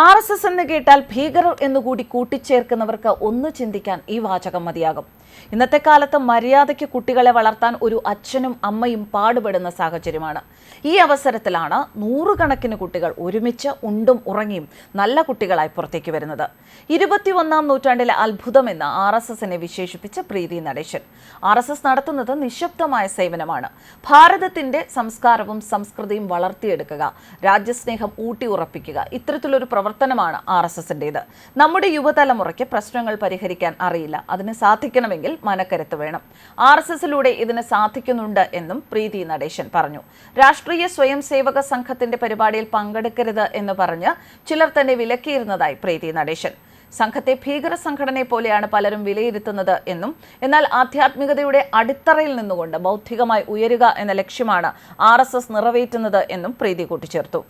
R S S എന്ന് കേട്ടാൽ ഭീകരർ എന്നുകൂടി കൂട്ടിച്ചേർക്കുന്നവർക്ക് ഒന്ന് ചിന്തിക്കാൻ ഈ വാചകം മതിയാകും. ഇന്നത്തെ കാലത്ത് മര്യാദയ്ക്ക് കുട്ടികളെ വളർത്താൻ ഒരു അച്ഛനും അമ്മയും പാടുപെടുന്ന സാഹചര്യമാണ്. ഈ അവസരത്തിലാണ് നൂറുകണക്കിന് കുട്ടികൾ ഒരുമിച്ച് ഉണ്ടും ഉറങ്ങിയും നല്ല കുട്ടികളായി പുറത്തേക്ക് വരുന്നത്. ഇരുപത്തിയൊന്നാം നൂറ്റാണ്ടിലെ അത്ഭുതമെന്ന് ആർ എസ് എസിനെ വിശേഷിപ്പിച്ച Preethi Natesan. R S S നടത്തുന്നത് നിശബ്ദമായ സേവനമാണ്. ഭാരതത്തിന്റെ സംസ്കാരവും സംസ്കൃതിയും വളർത്തിയെടുക്കുക രാജ്യസ്നേഹം ഊട്ടി ഉറപ്പിക്കുക ഇത്തരത്തിലൊരു പ്രവർത്തനമാണ് ആർ എസ് എസിന്റേത് നമ്മുടെ യുവതലമുറയ്ക്ക് പ്രശ്നങ്ങൾ പരിഹരിക്കാൻ അറിയില്ല. അതിന് സാധിക്കണമെങ്കിൽ മനക്കരുത്ത് വേണം. ആർ എസ് എസിലൂടെ ഇതിന് സാധിക്കുന്നുണ്ട് എന്നും പ്രീതി നടേശൻ പറഞ്ഞു. രാഷ്ട്രീയ സ്വയം സേവക സംഘത്തിന്റെ പരിപാടിയിൽ പങ്കെടുക്കരുത് എന്ന് പറഞ്ഞ് ചിലർ തന്നെ വിലക്കിയിരുന്നതായി പ്രീതി നടേശൻ. സംഘത്തെ ഭീകര സംഘടനയെ പോലെയാണ് പലരും വിലയിരുത്തുന്നത് എന്നും എന്നാൽ ആധ്യാത്മികതയുടെ അടിത്തറയിൽ നിന്നുകൊണ്ട് ബൗദ്ധികമായി ഉയരുക എന്ന ലക്ഷ്യമാണ് ആർ എസ് എസ് നിറവേറ്റുന്നത് എന്നും പ്രീതി കൂട്ടിച്ചേർത്തു.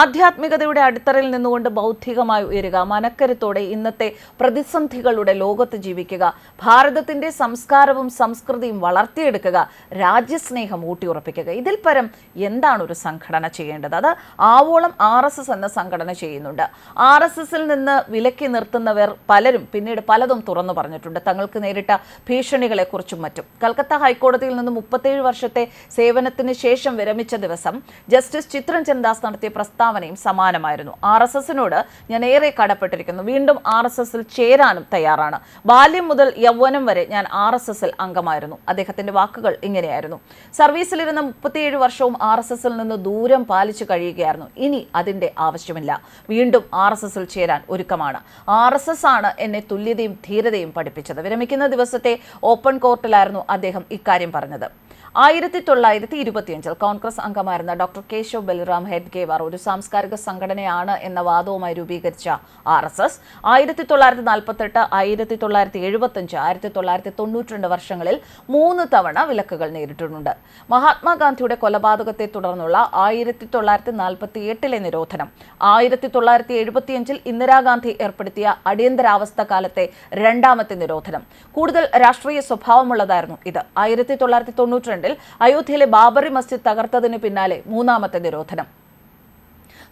ആധ്യാത്മികതയുടെ അടിത്തറയിൽ നിന്നുകൊണ്ട് ബൗദ്ധികമായി ഉയരുക മനക്കരുത്തോടെ ഇന്നത്തെ പ്രതിസന്ധികളുടെ ലോകത്ത് ജീവിക്കുക ഭാരതത്തിന്റെ സംസ്കാരവും സംസ്കൃതിയും വളർത്തിയെടുക്കുക രാജ്യസ്നേഹം ഊട്ടിയുറപ്പിക്കുക. ഇതിൽ പരം എന്താണ് ഒരു സംഘടന ചെയ്യേണ്ടത്? അത് ആവോളം ആർ എന്ന സംഘടന ചെയ്യുന്നുണ്ട്. ആർ നിന്ന് വിലക്കി നിർത്തുന്നവർ പലരും പിന്നീട് പലതും തുറന്നു പറഞ്ഞിട്ടുണ്ട്. തങ്ങൾക്ക് നേരിട്ട ഭീഷണികളെക്കുറിച്ചും മറ്റും. കൽക്കത്ത ഹൈക്കോടതിയിൽ നിന്ന് മുപ്പത്തേഴ് വർഷത്തെ സേവനത്തിന് ശേഷം വിരമിച്ച ദിവസം ജസ്റ്റിസ് ചിത്രൻ ചന്ദാസ് നടത്തിയ പ്രസ്താവനയും സമാനമായിരുന്നു. ആർ എസ് എസിനോട് ഞാൻ ഏറെ കടപ്പെട്ടിരിക്കുന്നു. വീണ്ടും ആർ എസ് എസിൽ ചേരാനും തയ്യാറാണ്. ബാല്യം മുതൽ യൗവനം വരെ ഞാൻ ആർ എസ് എസിൽ അംഗമായിരുന്നു. അദ്ദേഹത്തിന്റെ വാക്കുകൾ ഇങ്ങനെയായിരുന്നു. സർവീസിലിരുന്ന മുപ്പത്തിയേഴ് വർഷവും ആർ എസ് എസിൽ നിന്ന് ദൂരം പാലിച്ചു കഴിയുകയായിരുന്നു. ഇനി അതിന്റെ ആവശ്യമില്ല. വീണ്ടും ആർ എസ് എസിൽ ചേരാൻ ഒരുക്കമാണ്. ആർ എസ് ആണ് എന്നെ തുല്യതയും ധീരതയും പഠിപ്പിച്ചത്. വിരമിക്കുന്ന ദിവസത്തെ ഓപ്പൺ കോർട്ടിലായിരുന്നു അദ്ദേഹം ഇക്കാര്യം പറഞ്ഞത്. ആയിരത്തി തൊള്ളായിരത്തി ഇരുപത്തിയഞ്ചിൽ കോൺഗ്രസ് അംഗമായിരുന്ന ഡോക്ടർ കേശവ് ബലിറാം ഹെഡ്ഗേവാർ ഒരു സാംസ്കാരിക സംഘടനയാണ് എന്ന വാദവുമായി രൂപീകരിച്ച ആർ എസ് എസ്. ആയിരത്തി തൊള്ളായിരത്തി നാൽപ്പത്തെട്ട് ആയിരത്തി തൊള്ളായിരത്തി എഴുപത്തഞ്ച് ആയിരത്തി തൊള്ളായിരത്തി തൊണ്ണൂറ്റിരണ്ട് വർഷങ്ങളിൽ മൂന്ന് തവണ വിലക്കുകൾ നേരിട്ടിട്ടുണ്ട്. മഹാത്മാഗാന്ധിയുടെ കൊലപാതകത്തെ തുടർന്നുള്ള ആയിരത്തി തൊള്ളായിരത്തി നാൽപ്പത്തി എട്ടിലെ നിരോധനം ആയിരത്തി തൊള്ളായിരത്തി എഴുപത്തിയഞ്ചിൽ ഇന്ദിരാഗാന്ധി ഏർപ്പെടുത്തിയ അടിയന്തരാവസ്ഥ കാലത്തെ രണ്ടാമത്തെ നിരോധനം. കൂടുതൽ രാഷ്ട്രീയ സ്വഭാവമുള്ളതായിരുന്നു ഇത്. ആയിരത്തി തൊള്ളായിരത്തി തൊണ്ണൂറ്റിരണ്ടിൽ അയോധ്യയിലെ ബാബറി മസ്ജിദ് തകർത്തതിനു പിന്നാലെ മൂന്നാമത്തെ നിരോധനം.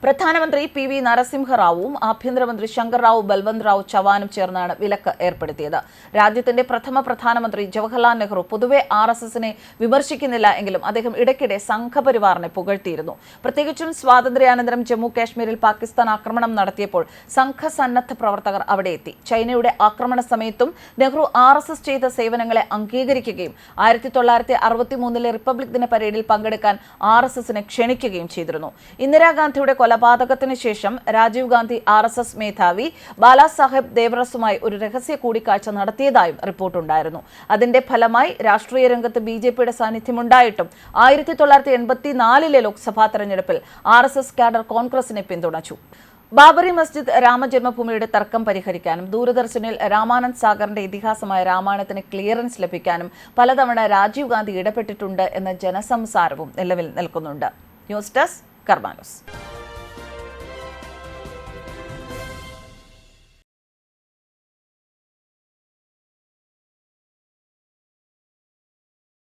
പ്രധാനമന്ത്രി പി വി നരസിംഹറാവുവും ആഭ്യന്തരമന്ത്രി ശങ്കർ റാവു ബൽവന്ത് റാവു ചവാനും ചേർന്നാണ് വിലക്ക് ഏർപ്പെടുത്തിയത്. രാജ്യത്തിന്റെ പ്രഥമ പ്രധാനമന്ത്രി ജവഹർലാൽ നെഹ്റു പൊതുവെ ആർ എസ് എസിനെ വിമർശിക്കുന്നില്ല എങ്കിലും അദ്ദേഹം ഇടയ്ക്കിടെ സംഘപരിവാറിനെ പുകഴ്ത്തിയിരുന്നു. പ്രത്യേകിച്ചും സ്വാതന്ത്ര്യാനന്തരം ജമ്മു കാശ്മീരിൽ പാകിസ്ഥാൻ ആക്രമണം നടത്തിയപ്പോൾ സംഘസന്നദ്ധ പ്രവർത്തകർ അവിടെ എത്തി. ചൈനയുടെ ആക്രമണ സമയത്തും നെഹ്റു ആർ എസ് എസ് ചെയ്ത സേവനങ്ങളെ അംഗീകരിക്കുകയും ആയിരത്തി തൊള്ളായിരത്തി അറുപത്തി മൂന്നിലെ റിപ്പബ്ലിക് ദിന പരേഡിൽ പങ്കെടുക്കാൻ ആർ എസ് എസിനെ ക്ഷണിക്കുകയും ചെയ്തിരുന്നു. ഇന്ദിരാഗാന്ധിയുടെ കൊലപാതകത്തിന് ശേഷം Rajiv Gandhi R S S മേധാവി ബാലാസാഹേബ് ദേവറസുമായി ഒരു രഹസ്യ കൂടിക്കാഴ്ച നടത്തിയതായും റിപ്പോർട്ടുണ്ടായിരുന്നു. അതിന്റെ ഫലമായി രാഷ്ട്രീയ രംഗത്ത് ബി ജെ പിയുടെ സാന്നിധ്യമുണ്ടായിട്ടും ആയിരത്തി തൊള്ളായിരത്തി എൺപത്തിനാലിലെ ലോക്സഭാ തെരഞ്ഞെടുപ്പിൽ ആർ എസ് എസ് കാഡർ കോൺഗ്രസിനെ പിന്തുണച്ചു. ബാബറി മസ്ജിദ് രാമജന്മഭൂമിയുടെ തർക്കം പരിഹരിക്കാനും ദൂരദർശനിൽ രാമാനന്ദ് സാഗറിന്റെ ഇതിഹാസമായ രാമായണത്തിന് ക്ലിയറൻസ് ലഭിക്കാനും പലതവണ രാജീവ് ഗാന്ധി ഇടപെട്ടിട്ടുണ്ട് എന്ന ജനസംസാരവും നിലവിൽ നിൽക്കുന്നുണ്ട്. News desk കർമാനോസ്.